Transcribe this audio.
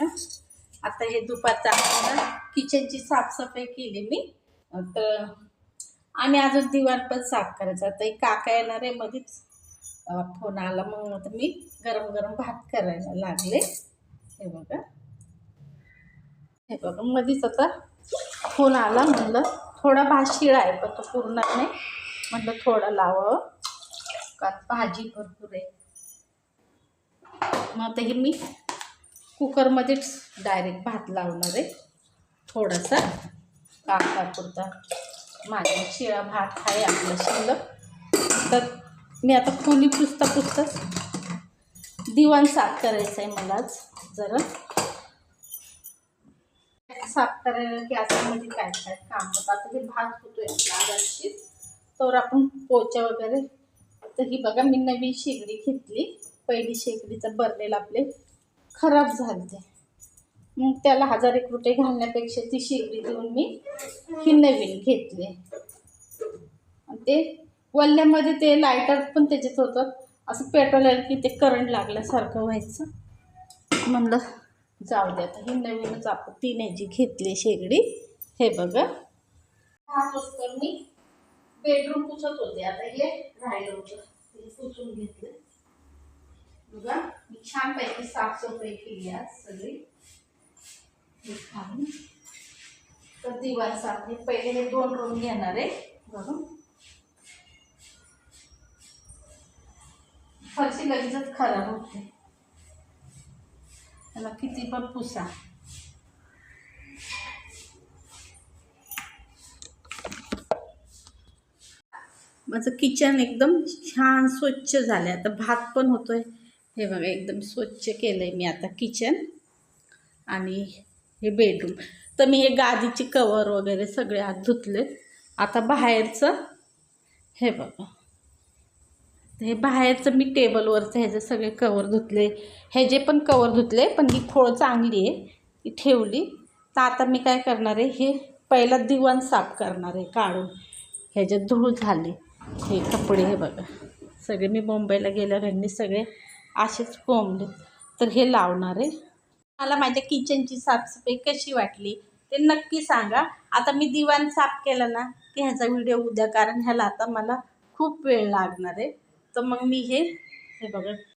ना. आता हे दुपारचा ना. किचनची साफसफाई केली मी. तर आम्ही अजून दिवाण पण साफ करायचा. आता काका येणार आहे मध्येच फोन आला मग आता मी गरम गरम भात करायला लागले. हे बघा. हे बघा मध्येच आता फोन आला म्हणलं थोडा भात शिळा आहे पण तो पूर्ण नाही. म्हटलं थोडा लावावं. का भाजी भरपूर आहे. मग आता हे मी कुकरमध्येच डायरेक्ट भात लावणार आहे. थोडासा काकापुरता माझा शिळा भात आहे आपला शिल्लक तर मी आता खोली पुसता पुसताच दिवाण साफ करायचं आहे मलाच जरा. साफ करायला गॅसमध्ये म्हणजे काय काय काम होतं? आता हे भात होतोय आपला तर आपण पोचा वगैरे तर ही बघा मी नवीन शेगडी घेतली. पहिली शेगडीचं बरलेलं आपले खराब झालते. मग त्याला हजार एक रुपये घालण्यापेक्षा ती शेगडी देऊन मी ही नवीन घेतली. आणि ते वल्ल्यामध्ये ते लायटर पण त्याच्यात होतं. असं पेट्रोल आलं की ते करंट लागल्यासारखं व्हायचं. म्हणलं जाऊ दे आता ही नवीनच आपण तीन जी घेतली शेगडी. हे बघा. हा पुस्तक मी बेडरूम पुसत होते. आता हे राहिलं होतं. पुसून घेतलं. छानपैकी साफसफाई केली आज सगळी. खाऊन. तर दिवार साफ पहिले हे दोन रूम घेणार आहे. बघून फरशी लगेचच खराब होते. त्याला किती पण पुसा. माझं किचन एकदम छान स्वच्छ झालं आता भात पण होतोय. हे बघा एकदम स्वच्छ केलं आहे मी आता किचन आणि हे बेडरूम तर मी हे गादीचे कवर वगैरे सगळे आत धुतले. आता बाहेरचं हे बघा. हे बाहेरचं मी टेबलवरचं ह्याचे सगळे कवर धुतले हे जे पण कवर धुतले पण ही खोळ चांगली आहे ती ठेवली. तर आता मी काय करणार आहे हे पहिला दिवाण साफ करणार आहे काढून. ह्याच्यात धूळ झाली हे कपडे हे बघा. सगळे मी मुंबईला गेल्या घरनी सगळे असेच कोंबले तर हे लावणार आहे. मला माझ्या किचनची साफसफाई कशी वाटली ते नक्की सांगा. आता मी दिवाण साफ केलं ना की ह्याचा व्हिडिओ उद्या कारण ह्याला आता मला खूप वेळ लागणार आहे. तर मग मी हे हे बघा.